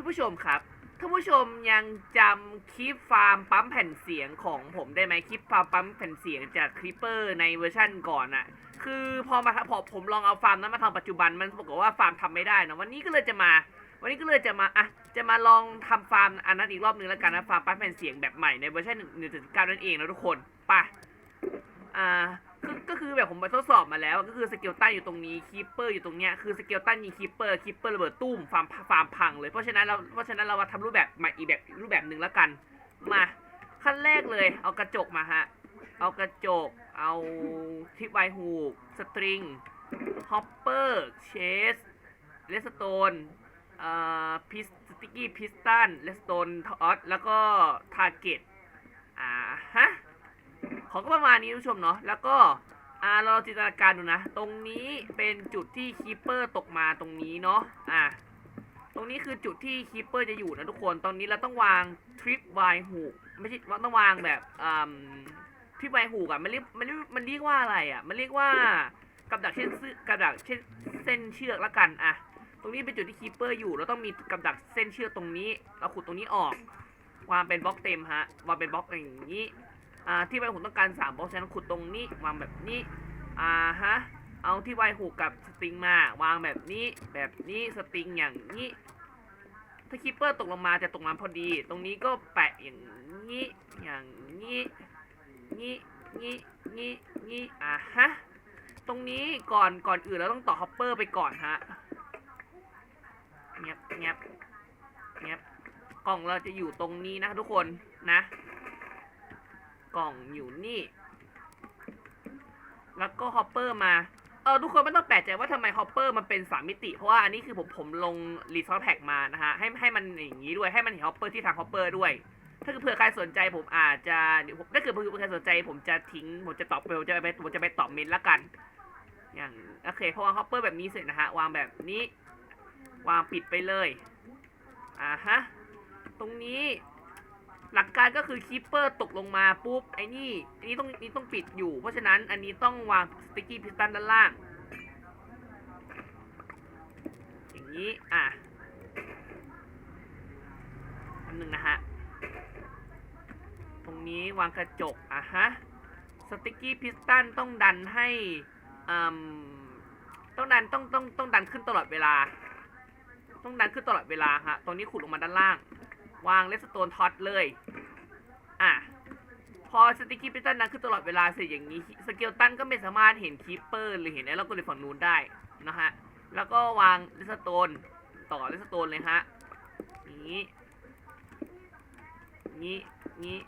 ท่านผู้ชมครับท่านผู้ชมยังจำคลิปฟาร์มปั๊มแผ่นเสียงของผมได้ไหมคลิปฟาร์มปั๊มแผ่นเสียงจากคลิปเปอร์ในเวอร์ชั่นก่อนอะคือพอมาพอผมลองเอาฟาร์มนั้นมาทำปัจจุบันมันปรากฏว่าฟาร์มทำไม่ได้นะวันนี้ก็เลยจะมา วันนี้ก็เลยจะมาอะจะมาลองทำฟาร์มอันนั้นอีกรอบนึงแล้วกันนะฟาร์มปั๊มแผ่นเสียงแบบใหม่ในเวอร์ชัน1.9นั่นเองนะทุกคนไปอ่า ก็ก็คือแบบผมไปทดสอบมาแล้ว ก็คือสเกลตันอยู่ตรงนี้คีปเปอร์อยู่ตรงเนี้ยคือสเกลตันยิงคีปเปอร์คีปเปอร์ระเบิดตุ้มฟาร์มฟาร์มพังเลยเพราะฉะนั้นเราเพราะฉะนั้นเรามาทำรูปแบบใหม่อีกแบบรูปแบบหนึ่งแล้วกันมาขั้นแรกเลยเอากระจกมาฮะเอากระจกเอาทิปไวฮูกสตริงฮอปเปอร์เชสเลสโตนเอ่อพิสติกี้พิสตันเลสโตนทอสแล้วก็ทาร์เก็ต ของก็ประมาณนี้ทุกชมเนาะแล้วก็อ่าเราจินตนาการดูนะ ตรงนี้เป็นจุดที่คีปเปอร์ตกมาตรงนี้เนาะอ่าตรงนี้คือจุดที่คีปเปอร์จะอยู่นะทุกคนตอนนี้เราต้องวางทริปไวฮูกไม่ใช่ต้องวางแบบอ่าทริปไวฮูกอะมันเรียกมันเรียกมันเรียกว่าอะไรอะมันเรียกว่ากับดักเช่นเส้นกับดักเช่นเส้นเชือกละกันอะตรงนี้เป็นจุดที่คีปเปอร์อยู่เราต้องมีกับดักเส้นเชือกตรงนี้ เราขุดตรงนี้ออกวางเป็นบล็อกเต็มฮะวางเป็นบล็อกอย่างนี้ อ่าที่ไวหูต้องการ3บล็อกฉะนั้นขุดตรงนี้วางแบบนี้ อ่าฮะ เอาที่ไวหูกับสตริงมาวางแบบนี้ แบบนี้สตริงอย่างนี้ ถ้าคิปเปอร์ตกลงมาจะตกมาพอดี ตรงนี้ก็แปะอย่างนี้ อย่างนี้ นี้ นี้ นี้ นี้ อ่าฮะ ตรงนี้ก่อนก่อนอื่นเราต้องต่อฮอปเปอร์ไปก่อนฮะเงียบเงียบเงียบกล่องเราจะอยู่ตรงนี้นะทุกคนนะ กล่องอยู่นี่ แล้วก็ฮอปเปอร์มา เออทุกคนไม่ต้องแปลกใจว่าทำไมฮอปเปอร์มันเป็นสามมิติ เพราะว่าอันนี้คือผมผมลงรีซอสแพ็กมานะฮะ ให้ให้มันอย่างนี้ด้วย ให้มันเห็นฮอปเปอร์ที่ทางฮอปเปอร์ด้วย ถ้าเกิดเผื่อใครสนใจผมอาจจะเดี๋ยวถ้าเกิดเผื่อใครสนใจ ผมจะทิ้ง ผมจะตอบผมจะไปผมจะไปตอบเมนละกัน อย่างโอเคพอวางฮอปเปอร์แบบนี้เสร็จนะฮะ วางแบบนี้ วางปิดไปเลย อ่าฮะ ตรงนี้ หลักการก็คือคีปเปอร์ตกลงมาปุ๊บไอ้นี่อันนี้ต้องนี่ต้องปิดอยู่ เพราะฉะนั้นอันนี้ต้องวางสติกกี้พิสตันด้านล่าง อย่างนี้อะอันหนึ่งนะฮะตรงนี้วางกระจกอะฮะสติกกี้พิสตันต้องดันให้อืมต้องดันต้องต้องต้องดันขึ้นตลอดเวลา ต้องดันขึ้นตลอดเวลาฮะตรงนี้ขุดลงมาด้านล่าง วางเลสโตนท็อตเลย อะ พอสติกกี้พิตันนั้นคือตลอดเวลาเสร็จอย่างนี้ สเกลตันก็ไม่สามารถเห็นคีปเปอร์หรือเห็นไอ้เราก็เลยฝั่งนู้นได้นะฮะ แล้วก็วางเลสโตนต่อเลสโตนเลยฮะ นี้ นี้ นี้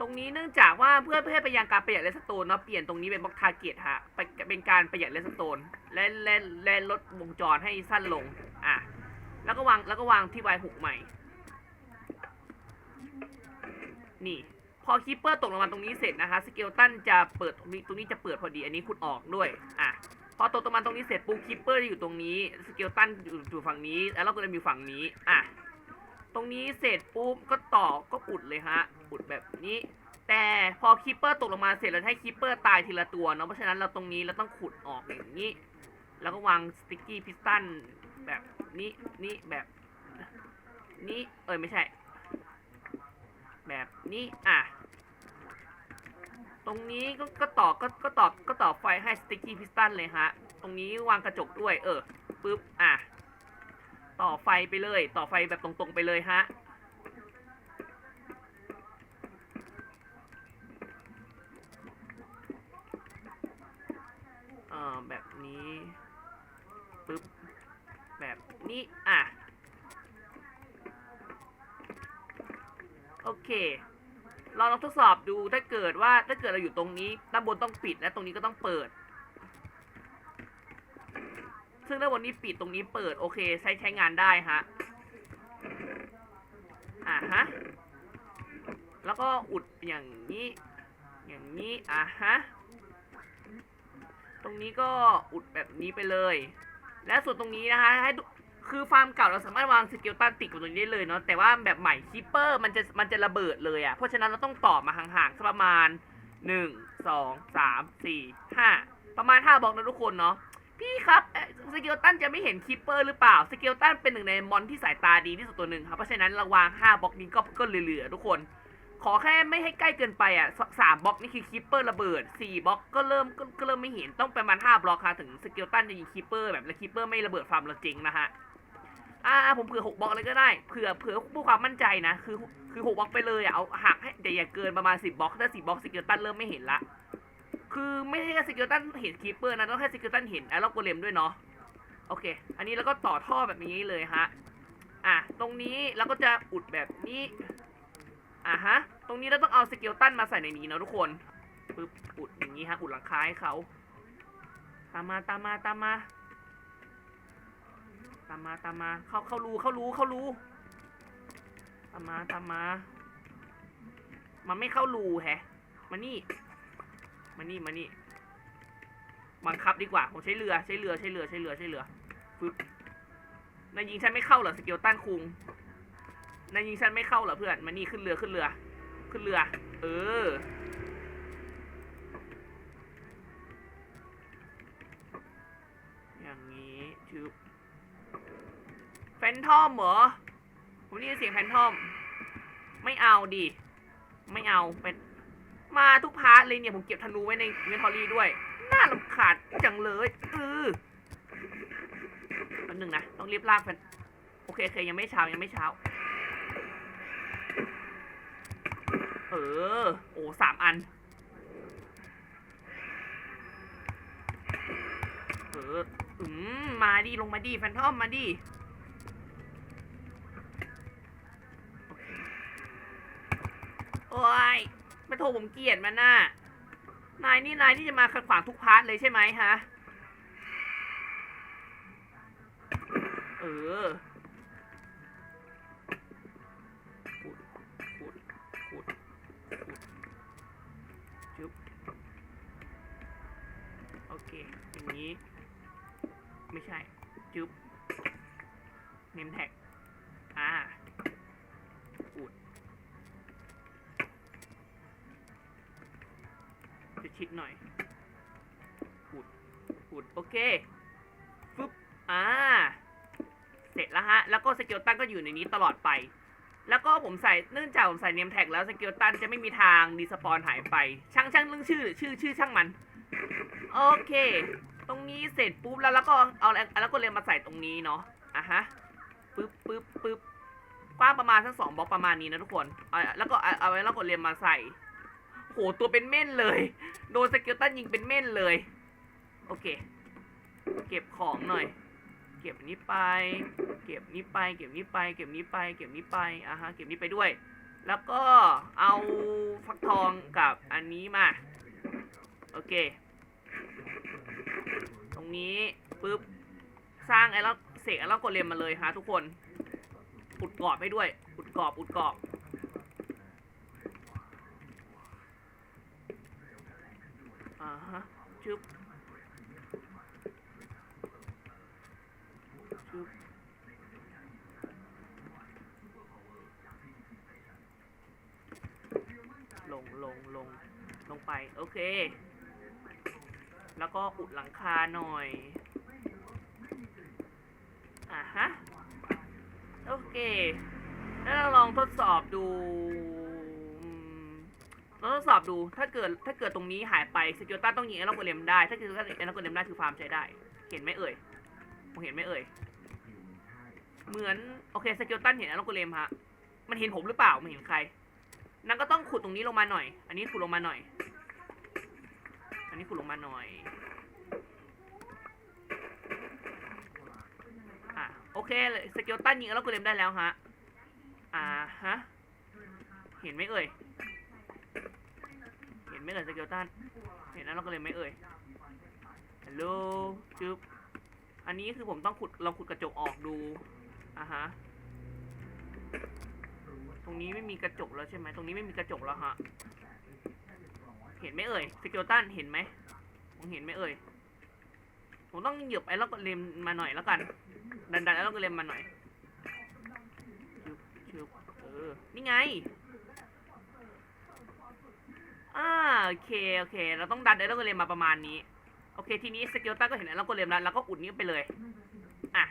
ตรงนี้เนื่องจากว่าเพื่อเพื่อไปยังการประหยัดเลสโตนเนาะเปลี่ยนตรงนี้เป็นบล็อกทาร์เก็ตฮะไปเป็นการประหยัดเลสโตนและและและลดวงจรให้สั้นลง อะ แล้วก็วางแล้วก็วางที่ไวหุกใหม่ นี่ พอคิปเปอร์ตกลงมาตรงนี้เสร็จนะคะสเกลตันจะเปิดตรงนี้ตรงนี้จะเปิดพอดีอันนี้ขุดออกด้วยอะพอตกตรงมาตรงนี้เสร็จปุ๊บคิปเปอร์จะอยู่ตรงนี้สเกลตันอยู่อยู่ฝั่งนี้แล้วเราก็เลยมีฝั่งนี้อะตรงนี้เสร็จปุ๊บก็ต่อก็อุดเลยฮะอุดแบบนี้ แต่พอคิปเปอร์ตกลงมาเสร็จเราให้คิปเปอร์ตายทีละตัวเนาะเพราะฉะนั้นเราตรงนี้เราต้องขุดออกอย่างนี้ แล้วก็วางสติ๊กกี้พิสตันแบบนี้นี่แบบนี้เอ้ยไม่ใช่ แบบนี้อะ ตรงนี้ก็ก็ต่อก็ก็ต่อก็ต่อไฟให้สติกกี้พิสตันเลยฮะ ตรงนี้วางกระจกด้วย เออปึ๊บอะ ต่อไฟไปเลย ต่อไฟแบบตรงๆไปเลยฮะเอ่อแบบนี้ปึ๊บแบบนี้อะ โอเค เราลองทดสอบดูถ้าเกิดว่าถ้าเกิดเราอยู่ตรงนี้ด้านบนต้องปิดและตรงนี้ก็ต้องเปิด ซึ่งด้านบนนี้ปิดตรงนี้เปิดโอเค ใช้ใช้งานได้ฮะอ่าฮะแล้วก็อุดอย่างนี้ อย่างนี้อ่าฮะตรงนี้ก็อุดแบบนี้ไปเลย และส่วนตรงนี้นะคะให้ คือฟาร์มเก่าเราสามารถวางสเกลตันติดกับตรงนี้ได้เลยเนาะแต่ว่าแบบใหม่คิปเปอร์มันจะมันจะระเบิดเลยอะ่ะเพราะฉะนั้นเราต้องต่อมาห่างๆสักประมาณ1 2 3 4 5ประมาณ5บล็อกนะทุกคนเนาะพี่ครับสเกลตันจะไม่เห็นคิปเปอร์หรือเปล่าสเกลตันเป็นหนึ่งในมอนที่สายตาดีที่สุดตัวหนึ่งครับเพราะฉะนั้นระวาง5บล็อกนี้ก็ก็เหลือๆทุกคน ขอแค่ไม่ให้ใกล้เกินไปอะสามบล็อกนี่คือคิปเปอร์ระเบิดสี่บล็อกก็เริ่มก็ก็เริ่มไม่เห็นต้องประมาณห้าบล็อกค่ะถึงสเกลตันจะยิงคิปเปอร์แบบแล้วคิปเปอร์ไม่ระเบิดฟาร์มเราจริงนะฮะ อ่าผมเผื่อหกบล็อกเลยก็ได้เผื่อเผื่อผู้ความมั่นใจนะคือคือหกบล็อกไปเลยอะเอาหักให้แต่อย่าเกินประมาณสิบบล็อกถ้าสิบบล็อกสเกลตันเริ่มไม่เห็นละคือไม่ใช่แค่สเกลตันเห็นคีเปอร์นะต้องให้สเกลตันเห็นแอลล็อกโกเลมด้วยเนาะโอเค อันนี้เราก็ต่อท่อแบบนี้เลยฮะอะตรงนี้เราก็จะอุดแบบนี้อะฮะตรงนี้เราต้องเอาสเกลตันมาใส่ในนี้เนาะทุกคนปึ๊บอุดอย่างนี้ฮะอุดหลังคาให้เขาตามมาตามมาตามมา ตามมาตามมา เข้าเข้ารูเข้ารูเข้ารูตามมาตามมา มันไม่เข้ารูแฮะมานี่มานี่มานี่บังคับดีกว่าผมใช้เรือใช้เรือใช้เรือใช้เรือใช้เรือฟึบนายยิงฉันไม่เข้าเหรอสเกลตันคุงนายยิงฉันไม่เข้าเหรอเพื่อนมานี่ขึ้นเรือขึ้นเรือ ขึ้นเรือ เออ นทอมเหรอ ผมได้ยินเสียงแฟนทอม ไม่เอาดิ ไม่เอาเป็นมาทุกพาร์ทเลยเนี่ย ผมเก็บธนูไว้ในเวนทอรี่ด้วย น่ารำขาดจังเลยเออแป๊บนึงนะ ต้องรีบลากแฟนโอเคโอเคยังไม่เช้ายังไม่เช้า เออ โอ้สามอัน เออ อืม มาดิลงมาดิแฟนทอมมาดิ โอ้ยมาโทรผมเกลียดมันน่ะ นายนี่นายที่จะมาขัดขวางทุกพาร์ทเลยใช่ไหมฮะ เออขุดขุดขุดขุดจุ๊บโอเค อย่างนี้ ไม่ใช่ จุ๊บเนมแท็ก ชิดหน่อยขุดขุดโอเคฟึบอ่า เสร็จแล้วฮะ แล้วก็สเกลตันก็อยู่ในนี้ตลอดไป แล้วก็ผมใส่เนื่องจากผมใส่เนมแท็กแล้วสเกลตันจะไม่มีทางดีสปอนหายไป ช่างช่างเรื่องชื่อ ชื่อชื่อช่างมัน โอเค ตรงนี้เสร็จปุ๊บแล้วแล้วก็เอาแล้วก็เลยมาใส่ตรงนี้เนาะอะฮะปึ๊บปึ๊บปึ๊บกว้างประมาณทั้งสองบล็อกประมาณนี้นะทุกคนเอาแล้วก็เอาไว้แล้วก็เรียนมาใส่ โหตัวเป็นเม่นเลย โดนสเกลตันยิงเป็นเม่นเลย โอเค เก็บของหน่อย เก็บนี้ไป เก็บนี้ไป เก็บนี้ไป เก็บนี้ไป เก็บนี้ไป อะฮะ เก็บนี้ไปด้วย แล้วก็เอาฟักทองกับอันนี้มา โอเค ตรงนี้ปุ๊บ สร้างไอ้แล้วเสกไอ้แล้วกดเรียนมาเลยฮะทุกคน อุดกรอบให้ด้วย อุดกรอบ อุดกรอบ อ่าฮะชึบชึบลงลงลงลงไป โอเค แล้วก็อุดหลังคาหน่อย อ่าฮะ โอเค แล้วเราลองทดสอบดู เราทดสอบดูถ้าเกิดถ้าเกิดตรงนี้หายไปสกิลตันต้องยิงเอลโกเลมได้ ถ้าเกิดเอลโกเลมได้คือฟาร์มใช้ได้ เห็นไหมเอ่ยผมเห็นไหมเอ่ยเหมือนโอเคสกิลตันเห็นเอลโกเลมฮะมันเห็นผมหรือเปล่าไม่เห็นใครนั่นก็ต้องขุดตรงนี้ลงมาหน่อย อันนี้ขุดลงมาหน่อย อันนี้ขุดลงมาหน่อยอะโอเคเลยสเกลตันยิงแล้วกูเลมได้แล้วฮะอ่าฮะเห็นไหมเอ่ย เห็นไหมเอ่ยสเกลตันเห็นแล้วเราก็เลยไม่เอ่ยฮัลโหลจึ๊บอันนี้คือผมต้องขุดลองขุดกระจกออกดูอ่าฮะตรงนี้ไม่มีกระจกแล้วใช่ไหมตรงนี้ไม่มีกระจกแล้วฮะเห็นไหมเอ่ยสเกลตันเห็นไหมผมเห็นไหมเอ่ยผมต้องหยียบไอ้ล้วก็เลมมาหน่อยแล้วกัน ดันดันแล้วก็เลมมาหน่อยชึบชึบเออนี่ไง อ่าโอเคโอเค เราต้องดันไอ้แล้วก็เลมมาประมาณนี้ โอเค ทีนี้สเกลตันก็เห็นแล้วก็เลมแล้วแล้วก็อุดนี้ไปเลย อะ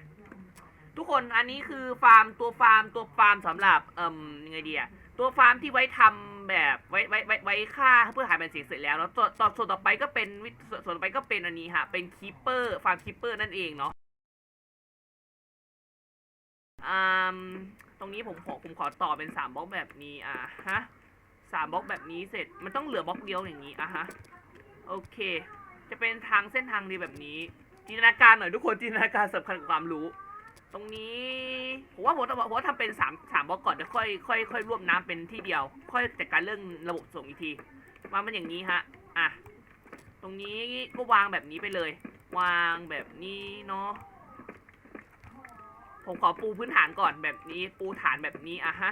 ทุกคนอันนี้คือฟาร์มตัวฟาร์มตัวฟาร์มสำหรับเอ่มยังไงดีอะตัวฟาร์มที่ไว้ทำแบบไว้ไว้ไว้ไว้ฆ่าเพื่อหาเป็นเสียงเสร็จแล้วแล้วตัวต่อส่วนต่อไปก็เป็นวิส่วนส่วนต่อไปก็เป็นอันนี้ฮะเป็นคีเปอร์ฟาร์มคีเปอร์นั่นเองเนาะอ่าตรงนี้ผมขอผมขอต่อเป็นสามบล็อกแบบนี้อะฮะ สามบล็อกแบบนี้เสร็จ มันต้องเหลือบล็อกเดียวอย่างนี้อะฮะ โอเค จะเป็นทางเส้นทางดีแบบนี้ จินตนาการหน่อยทุกคน จินตนาการสำคัญกับความรู้ ตรงนี้ผมว่าผมผมว่าทำเป็นสามสามบล็อกก่อนเดี๋ยวค่อยค่อยค่อยรวบน้ำเป็นที่เดียว ค่อยจัดการเรื่องระบบส่งอีกทีวางมันอย่างนี้ฮะ อะ ตรงนี้ก็วางแบบนี้ไปเลย วางแบบนี้เนาะ ผมขอปูพื้นฐานก่อนแบบนี้ ปูฐานแบบนี้อะฮะ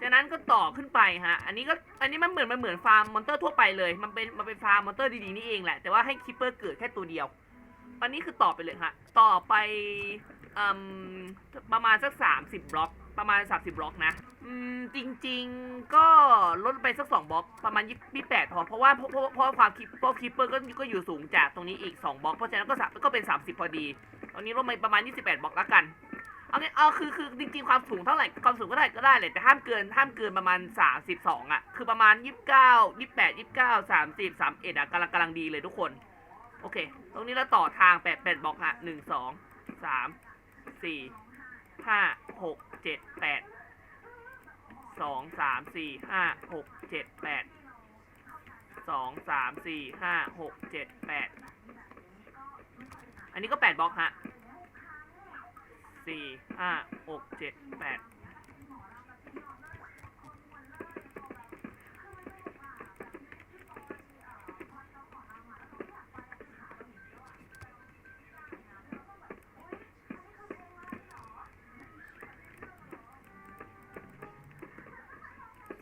จากนั้นก็ต่อขึ้นไปฮะ อันนี้ก็ อันนี้มันเหมือนมันเหมือนฟาร์มมอนเตอร์ทั่วไปเลย มันเป็นมันเป็นฟาร์มมอนเตอร์ดีๆนี่เองแหละ แต่ว่าให้คิปเปอร์เกิดแค่ตัวเดียว อันนี้คือต่อไปเลยฮะ ต่อไปอประมาณสักสามสิบบล็อก ประมาณสามสิบบล็อกนะ อืม จริง ๆ ก็ลดไปสักสองบล็อก ประมาณยี่แปดพอ เพราะว่าเพราะเพราะความคิปเพราะคิปเปอร์ก็ก็อยู่สูงจากตรงนี้อีกสองบล็อก เพราะฉะนั้นก็สามก็เป็นสามสิบพอดี ตอนนี้ลดไปประมาณยี่สิบแปดบล็อกแล้วกัน เอางี้เอาคือคือจริงๆความสูงเท่าไหร่ความสูงก็ได้ก็ได้เลยแต่ห้ามเกินห้ามเกินประมาณสามสิบสองอะ คือประมาณยี่สิบเก้ายี่สิบแปดยี่สิบเก้าสามสิบสามเอ็ดอะกำลังกำลังดีเลยทุกคน โอเค ตรงนี้เราต่อทางแปดแปดบล็อกฮะหนึ่งสองสามสี่ห้าหกเจ็ดแปดสองสามสี่ห้าหกเจ็ดแปดสองสามสี่ห้าหกเจ็ดแปดอันนี้ก็แปดบล็อกฮะ สี่ห้าหกเจ็ดแปด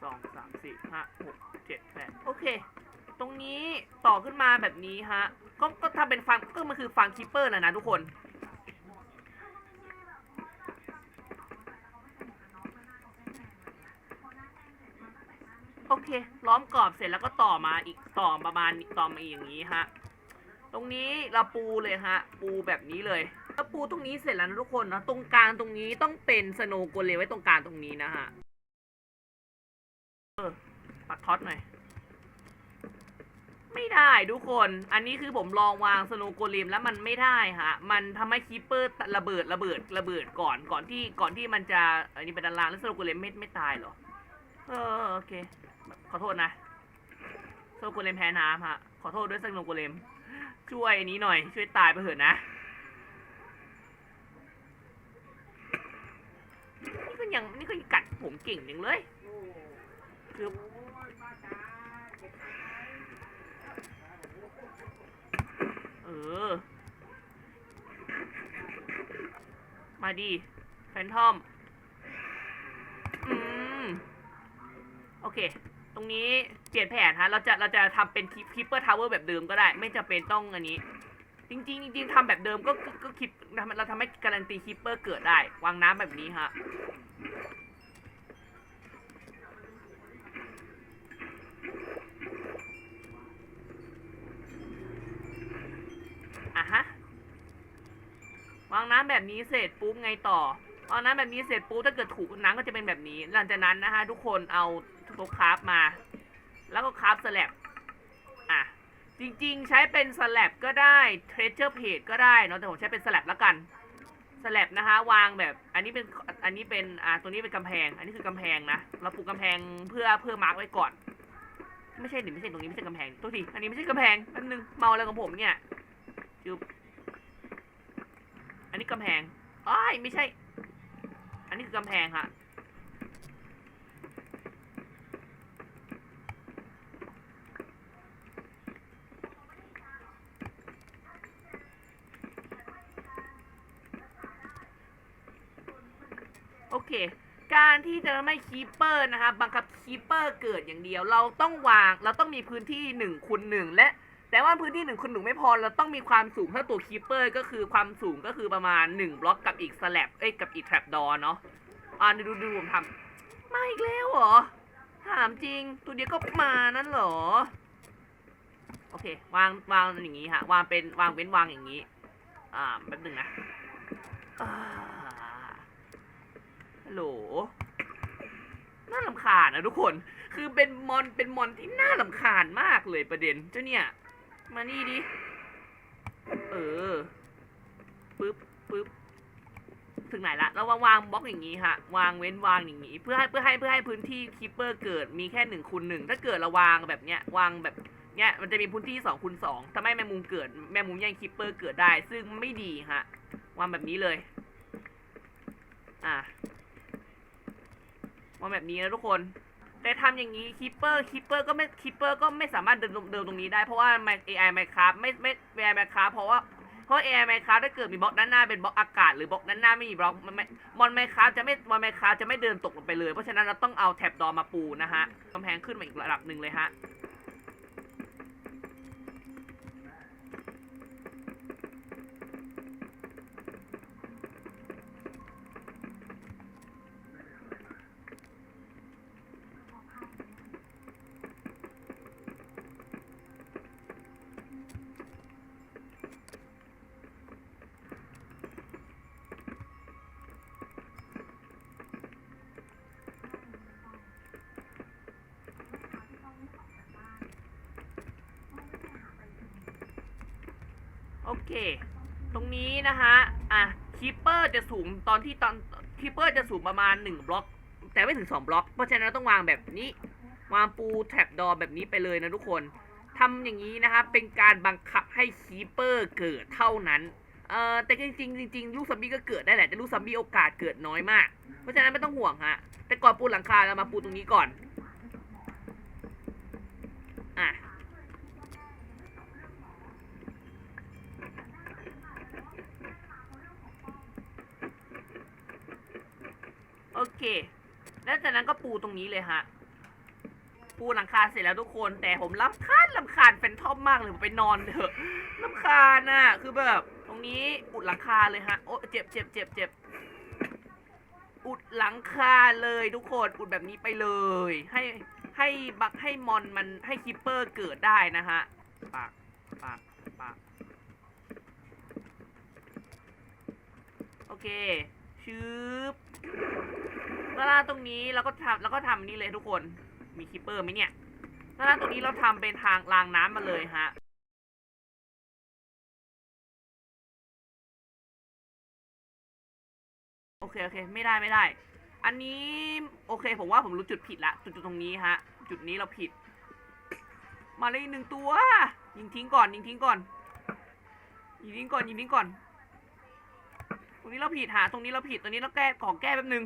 สองสามสี่ห้าหกเจ็ดแปดโอเค ตรงนี้ต่อขึ้นมาแบบนี้ฮะ ก็ก็ทำเป็นฟังก็มันคือฟังคิปเปอร์นะนะทุกคน โอเค ล้อ มกรอบเสร็จแล้วก็ต่อมาอีกต่อประมาณต่อมาอีกอย่างนี้ฮะ ตรงนี้เราปูเลยฮะ ปูแบบนี้เลยแล้วปูตรงนี้เสร็จแล้วนะทุกคนนะตรงกลางตรงนี้ต้องเป็นสโนโกเลไว้ตรงกลางตรงนี้นะฮะเออปัดท็อตหน่อยไม่ได้ทุกคน อันนี้คือผมลองวางสโนโกเลมแล้วมันไม่ได้ฮะ มันทำให้คีปเปอร์ระเบิดระเบิดระเบิดก่อนก่อนที่ก่อนที่มันจะอันนี้เป็นดานลางแล้วสโนโกเลมไม่ไม่ตายหรอ เออโอเค อโทษนะโนว์โกเลมแพ้น้ำฮะ ขอโทษด้วยสโนว์โกเลม ช่วยอันนี้หน่อย ช่วยตายไปเถอะนะ นี่ก็ยังนี่ก็ยังกัดผมเก่งอย่างเลยคือเออ มาดีแฟนทอม อืม โอเค ตรงนี้เปลี่ยนแผนฮะ เราจะเราจะทำเป็นคิปเปอร์ทาวเวอร์แบบเดิมก็ได้ ไม่จำเป็นต้องอันนี้ จริงๆจริงๆทำแบบเดิมก็ก็ก็คิดเราทำให้การันตีคิปเปอร์เกิดได้ วางน้ำแบบนี้ฮะอะฮะวางน้ำแบบนี้เสร็จปุ๊บไงต่อวางน้ำแบบนี้เสร็จปุ๊บถ้าเกิดถูกน้ำก็จะเป็นแบบนี้ หลังจากนั้นนะฮะทุกคนเอา ตัวคราฟมา แล้วก็คราฟสแลบอะ จริงๆ ใช้เป็นสแลบก็ได้เทร s เ r อร์เพจก็ได้เนาะแต่ผมใช้เป็นสแลบแล้วกันสแลบนะคะ วางแบบ อันนี้เป็นอันนี้เป็นอ่าตัวนี้เป็นกำแพง อันนี้คือกำแพงนะเราปลูกกำแพงเพื่อเพื่อมาร์กไว้ก่อน ไม่ใช่หรือไม่ใช่ตรงนี้ไม่ใช่กำแพงตัวทีอันนี้ไม่ใช่กำแพงแป๊บนึงเมาอะไรของผมเนี่ยจุบอันนี้กำแพงอ้ายไม่ใช่ อันนี้คือกำแพงค่ะ เค การที่จะทำให้คีปเปอร์นะคะบังคับคีปเปอร์เกิดอย่างเดียว เราต้องวางเราต้องมีพื้นที่หนึ่งคูณหนึ่งและแต่ว่าพื้นที่หนึ่งคูณหนึ่งไม่พอเราต้องมีความสูงเท่าตัวคีปเปอร์ก็คือความสูงก็คือประมาณหนึ่งบล็อกกับอีกสแลบเอ้ยกับอีกแทรปดอเนาะอ่าดูดูผมทำมาอีกแล้วเหรอถามจริงตัวเดียวก็มานั่นเหรอโอเควางวางอย่างนี้ฮะวางเป็นวางเป็นวางอย่างนี้ อ่าแป๊บหนึงนะอ่า โหล น่าลำคาญนะทุกคน คือเป็นมอนเป็นมอนที่น่าลำคาญมากเลยประเด็น เจ้าเนี่ย มานี่ดิ เออ ปึ๊บปึ๊บ ถึงไหนละ เราวางวางบล็อกอย่างนี้ฮะ วางเว้นวางอย่างนี้ เพื่อให้เพื่อให้เพื่อให้พื้นที่คิปเปอร์เกิดมีแค่หนึ่งคูณหนึ่ง ถ้าเกิดเราวางแบบเนี้ย วางแบบเนี้ย มันจะมีพื้นที่สองคูณสองทำให้แมงมุมเกิด แมงมุมแย่งคิปเปอร์เกิดได้ ซึ่งไม่ดีฮะ วางแบบนี้เลย อะ มางแบบนี้นะทุกคน แต่ทำอย่างนี้คิปเปอร์คิปเปอร์ก็ไม่คิปเปอร์ก็ไม่สามารถเดินเดินตรงนี้ได้เพราะว่า AI Minecraft ไม่ไม่ AI Minecraft เพราะว่าเพราะ AI Minecraft ถ้าเกิดมีบล็อกด้านหน้าเป็นบล็อกอากาศหรือบล็อกด้านหน้าไม่มีบล็อกมอนไม่มอน Minecraft จะไม่มอนไมครับจะไม่เดินตกลงไปเลย เพราะฉะนั้นเราต้องเอาแท็บดอมาปูนะฮะกำแพงขึ้นมาอีกระดับหนึ่งเลยฮะ เค ตรงนี้นะฮะอะคีเปอร์จะสูงตอนที่ตอนคีเปอร์จะสูงประมาณ1บล็อก แต่ไม่ถึง 2 บล็อก เพราะฉะนั้นต้องวางแบบนี้ วางปูแท็บดอแบบนี้ไปเลยนะทุกคนทำอย่างนี้นะครับเป็นการบังคับให้คีเปอร์เกิดเท่านั้นเอ่อแต่จริงๆจริงๆลูกซอมบี้ก็เกิดได้แหละแต่ลูกซอมบี้โอกาสเกิดน้อยมาก เพราะฉะนั้นไม่ต้องห่วงฮะแต่ก่อนปูหลังคาเรามาปูตรงนี้ก่อน อะ โอเค แล้วจากนั้นก็ปูตรงนี้เลยฮะ ปูหลังคาเสร็จแล้วทุกคน แต่ผมรำคาญรำคาญแฟนทอมมากเลยผมไปนอนเถอะรำคาญน่ะ คือแบบ ตรงนี้อุดหลังคาเลยฮะ โอ้เจ็บเจ็บเจ็บเจ็บอุดหลังคาเลยทุกคนอุดแบบนี้ไปเลย ให้ให้บักให้มอนมันให้คิปเปอร์เกิดได้นะฮะปากปากปากโอเคชืบ แล้วล่างตรงนี้เราก็ทำแล้วก็ทำนี่เลยทุกคน มีคิปเปอร์ไหมเนี่ยแล้วล่างตรงนี้เราทำเป็นทางรางน้ำมาเลยฮะโอเคโอเค ไม่ได้ไม่ได้ อันนี้โอเคผมว่าผมรู้จุดผิดละจุดจุดตรงนี้ฮะ จุดนี้เราผิด มาเลยหนึ่งตัว ยิงทิ้งก่อนยิงทิ้งก่อน ยิงทิ้งก่อนยิงทิ้งก่อน ตรงนี้เราผิดหาตรงนี้เราผิดตรงนี้เราแก้ของแก้แป๊บนึง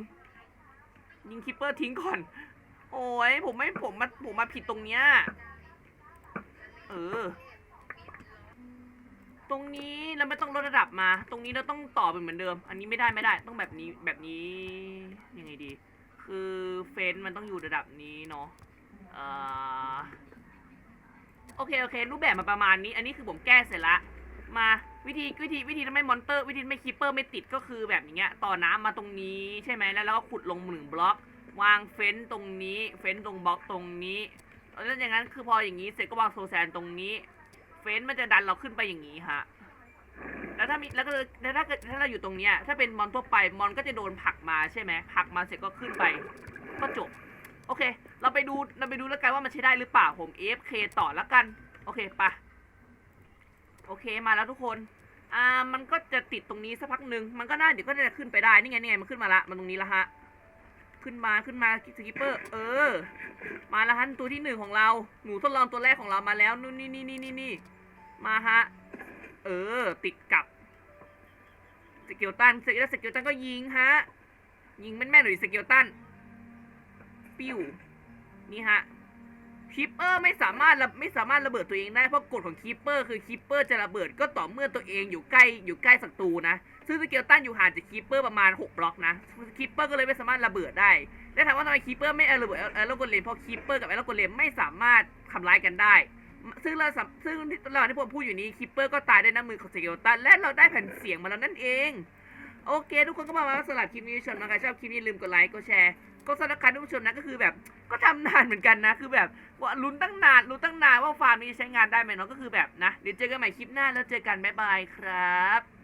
ยิงคิปเปอร์ทิ้งก่อน โอ้ยผมไม่ผมมาผมมาผิดตรงเนี้ย เออ ตรงนี้เราไม่ต้องลดระดับมา ตรงนี้เราต้องต่อเป็นเหมือนเดิม อันนี้ไม่ได้ไม่ได้ต้องแบบนี้แบบนี้ยังไงดี คือเฟนมันต้องอยู่ระดับนี้เนาะเอ่อโอเคโอเค รูปแบบมาประมาณนี้ อันนี้คือผมแก้เสร็จละ มา วิธีวิธีวิธีทำให้มอนเตอร์วิธีทำให้คีปเปอร์ไม่ติดก็คือแบบอย่างเงี้ยต่อน้ำมาตรงนี้ใช่ไหมแล้วเราก็ขุดลงหนึ่งบล็อก วางเฟ้นตรงนี้ เฟ้นตรงบล็อกตรงนี้แล้วอย่างนั้นคือพออย่างนี้เสร็จก็วางโซแซนตรงนี้ เฟ้นมันจะดันเราขึ้นไปอย่างนี้ฮะแล้วถ้ามีแล้วก็แล้วถ้าเกิดถ้าเราอยู่ตรงเนี้ยถ้าเป็นมอนทั่วไปมอนก็จะโดนผลักมาใช่ไหมผลักมาเสร็จก็ขึ้นไป ก็จบ โอเค เราไปดูเราไปดูแล้วกันว่ามันใช้ได้หรือเปล่าผม AFK ต่อแล้วกัน โอเคปะ โอเคมาแล้วทุกคน อ่า มันก็จะติดตรงนี้สักพักหนึ่งมันก็น่าเดี๋ยวก็จะขึ้นไปได้นี่ไงนี่ไงมันขึ้นมาละมันตรงนี้ละฮะ ขึ้นมาขึ้นมาสกิปเปอร์ เออ มาแล้วฮะตัวที่หนึ่งของเรา หนูทดลองตัวแรกของเรามาแล้วนู่นนี่นี่นี่นี่นี่มาฮะ เออ ติดกับสกิลตันสร็จแล้วสกิลตันก็ยิงฮะ ยิงแม่นๆหน่อยสกิลตันปิ้วนี่ฮะ คีปเปอร์ไม่สามารถระไม่สามารถระเบิดตัวเองได้เพราะกฎของคีปเปอร์คือคีปเปอร์จะระเบิดก็ต่อเมื่อตัวเองอยู่ใกล้อยู่ใกล้ศัตรูนะ ซึ่งสเกลตันอยู่ห่างจากคีปเปอร์ประมาณ 6 บล็อกนะคีปเปอร์ก็เลยไม่สามารถระเบิดได้แล้วถามว่าทำไมคีปเปอร์ไม่ระเบิดเอลโกเลมเพราะคีปเปอร์กับเอลโกเลมไม่สามารถทำร้ายกันได้ ซึ่งเราซึ่งระหว่างที่ผมพูดอยู่นี้คีปเปอร์ก็ตายด้วยน้ำมือของสเกลตันและเราได้แผ่นเสียงมาแล้วนั่นเองโอเค ทุกคนก็มาสำหรับคลิปนี้ชมนะคะชอบคลิปนี้ลืมกดไลค์กดแชร์ ก็สำหรับการทุกชมนะก็คือแบบก็ทำนานเหมือนกันนะ คือแบบว่าลุ้นตั้งนานลุ้นตั้งนานว่าฟาร์มนี้ใช้งานได้ไหมเนาะก็คือแบบนะเดี๋ยวเจอกันใหม่คลิปหน้าแล้วเจอกันบ๊ายบายครับ